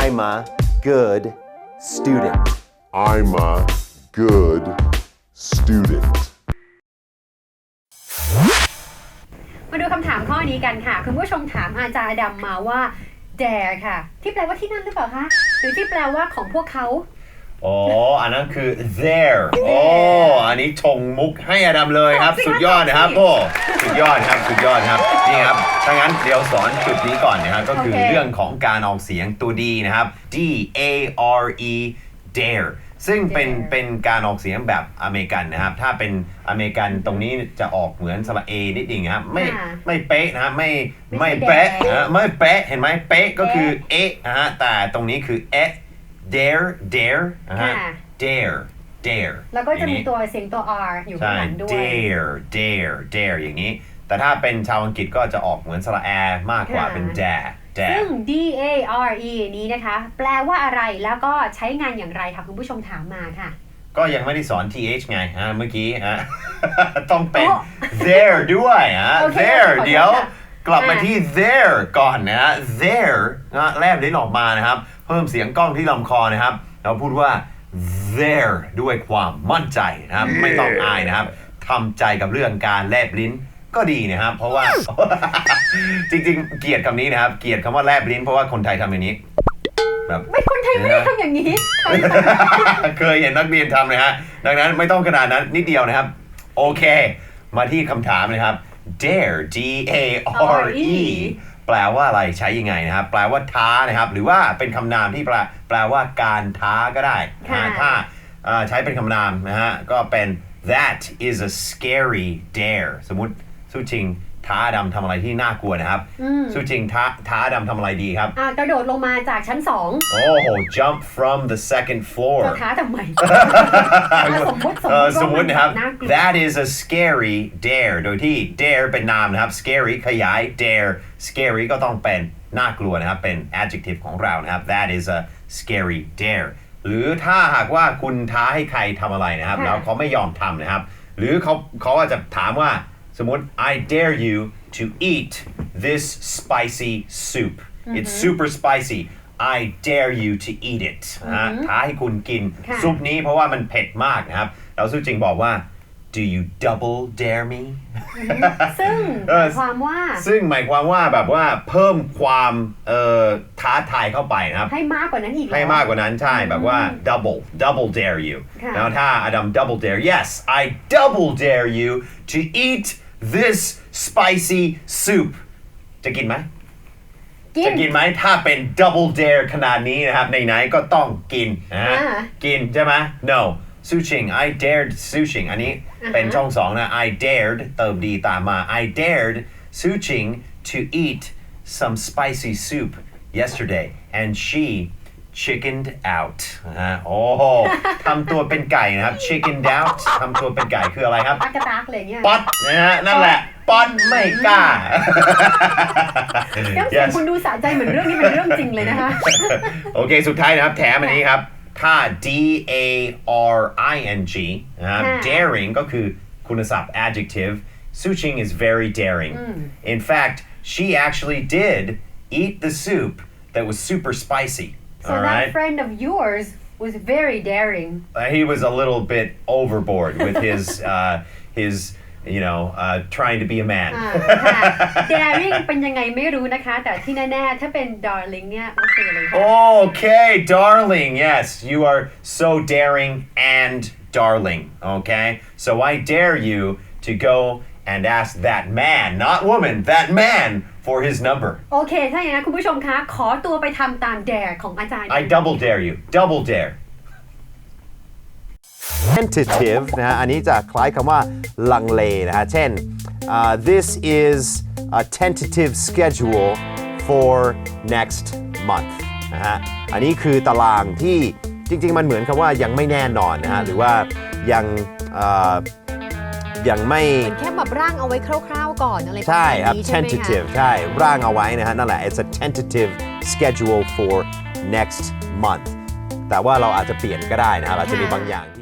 I'm a good student I'm a good student. มาดูคำถามข้อนี้กันค่ะ คุณผู้ชมถามอาจารย์ดำมาว่า dare ค่ะ ที่แปลว่าที่นั่นหรือเปล่าคะ หรือที่แปลว่าของพวกเขา อ๋อ อันนั้นคือ there โอ้อันนี้ชงมุกให้อดัมเลยครับ สุดยอดนะครับโอ้สุดยอดครับ สุดยอดครับ นี่ครับ ถ้างั้นเดี๋ยวสอนจุดนี้ก่อนนะครับ ก็คือโอเคเรื่องของการออกเสียงตัวดีนะครับ D A R E dare ซึ่งเป็น Dare เป็นการออกเสียงแบบอเมริกันนะครับ ถ้าเป็นอเมริกันตรงนี้จะออกเหมือนสระเอนิดนึงครับ ไม่ค่ะไม่เป๊ะนะไม่ไม่ไม่ใช่เป๊ะ Dare นะไม่เป๊ะเห็นไหมเป๊ะก็คือเอ๊ะนะฮะแต่ตรงนี้คือเอ๊ะ dare dare นะฮะ ค่ะ dare dare แล้วก็จะมีอย่างนี้ตัวเสียงตัว r อยู่ข้าใช่ งหลังด้วย dare dare dare อย่างนี้ แต่ถ้าเป็นชาวอังกฤษก็จะออกเหมือนสระแอมากกว่าค่ะ เป็น dare ซึ่ง dare D A R E นี้นะคะ แปลว่าอะไรแล้วก็ใช้งานอย่างไรค่ะคุณผู้ชมถามมาค่ะ ก็ยังไม่ได้สอน th ไงฮะเมื่อกี้ฮะ ต้องเป็น โอ้ there ด้วยฮะ โอเค there ขอโทษเดี๋ยวค่ะกลับมาอะ ที่ there ก่อนนะฮะ there นะแลบลิ้นออกมานะครับเพิ่มเสียงกล้องที่ลำคอนะครับ เราพูดว่า there ด้วยความมั่นใจนะครับ ไม่ต้องอายนะครับทำใจกับเรื่องการแลบลิ้นก็ดีนะครับ เพราะว่า จริงๆ เกลียดคำนี้นะครับ เกลียดคำว่าแลบลิ้นเพราะว่าคนไทยทำอย่างนี้แบบไม่คนไทยไม่ได้ทำอย่างนี้ เคยเห็นนักเรียนทำเลยฮะ ดังนั้นไม่ต้องขนาดนั้นนิดเดียวนะครับ โอเค มาที่คำถามนะครับ dare d a r e แปลว่าอะไรใช้ยังไงนะครับ แปลว่าท้านะครับ หรือว่าเป็นคำนามที่แปลแปลว่าการท้าก็ได้นะค่ะฮะถ้าเอ่อใช้เป็นคำนามนะฮะก็เป็น that is a scary dare สมมติสู้จริง ท้าดำทำอะไรที่น่ากลัวนะครับสู้จริงท้าท้าดำทำอะไรดีครับ อะกระโดดลงมาจากชั้นสองโอ้โห jump from the second floor จะท้าทำไมอะสมมติสมเอ่มอติสมมตินะครับน่ากลัว that is a scary dare โดยที่ dare เป็นนามนะครับ scary ขยาย dare scary ก็ต้องเป็นน่ากลัวนะครับ เป็น adjective ของเรานะครับ that is a scary dare หรือถ้าหากว่าคุณท้าให้ใครทำอะไรนะครับ ค่ะ แล้วเขาไม่ยอมทำนะครับ หรือเขาเขาอาจจะถามว่า สมมติ I dare you to eat this spicy soup it's super spicy I dare you to eat it นะฮะท้าให้คุณกินค่ะซุปนี้เพราะว่ามันเผ็ดมากนะครับเราสู้จริงบอกว่า do you double dare me ซึ่งหเออมายความว่า ซึ่งหมายความว่าแบบว่าเพิ่มความเอ่อท้าทายเข้าไปนะครับ ให้มากกว่านั้นอีกเหรอให้มากกว่านั้นใช่แบบว่า double double dare you ค่ะแล้วถ้าอดัม double dare yes I double dare you to eat this spicy soup จะกินไหมกิจะนกินไหมถ้าเป็น double dare ขนาดนี้นะครับไหนๆก็ต้องกินนะฮะอ่ากินใช่ไหม no ซูชิง I dared ซูชิงอันนี้เป็นช่องสองนะ I dared เติมดีตามมา I dared ซูชิง to eat some spicy soup yesterday and she chickened out นะฮะโอ้โหทำตัวเป็นไก่นะครับ chickened out ทำตัวเป็นไก่คืออะไรครับตักกะตักอะไรเงี้ยป๊อตนะฮะนั่นแหละป๊อตไม่กล้า น้ำเสียงคุณดูสะใจเหมือนเรื่องนี้เป็นเรื่องจริงเลยนะคะ โอเค สุดท้ายนะครับ แถมอันนี้ครับ ถ้า D A R I N G นะครับ ค่ะ daring ก็คือคุณศัพท์ adjective Suching is very daring in fact she actually did eat the soup that was super spicy so all that right friend of yours was very daring Uh, he was a little bit overboard with his uh, his you know uh, trying to be a man อ่าค่ะ daring เป็นยังไงไม่รู้นะคะ แต่ที่แน่ๆ ถ้าเป็น darling เนี่ยโอเคเลยค่ะ Okay, darling. Yes, you are so daring and darling. Okay, so I dare you to go and ask that man, not woman, that man for his number. โอเค ถ้าอย่างนั้นคุณผู้ชมคะ ขอตัวไปทำตาม dare ของอาจารย์ I double dare you. Double dare. tentative นะฮะอันนี้จะคล้ายคำว่าลังเลนะฮะเช่น uh, this is a tentative schedule for next month นะฮะอันนี้คือตารางที่จริงๆ มันเหมือนคำว่ายังไม่แน่นอนนะฮะหรือว่ายังเอ่อ ยังไม่แค่แบบร่างเอาไว้คร่าวๆก่อนอะไรประใช่มาณครับนี้ใช่ไหมคะ tentative ใช่ ร่างเอาไว้นะฮะ นั่นแหละ it's a tentative schedule for next month แต่ว่าเราอาจจะเปลี่ยนก็ได้นะครับอาจจะมีบางอย่างที่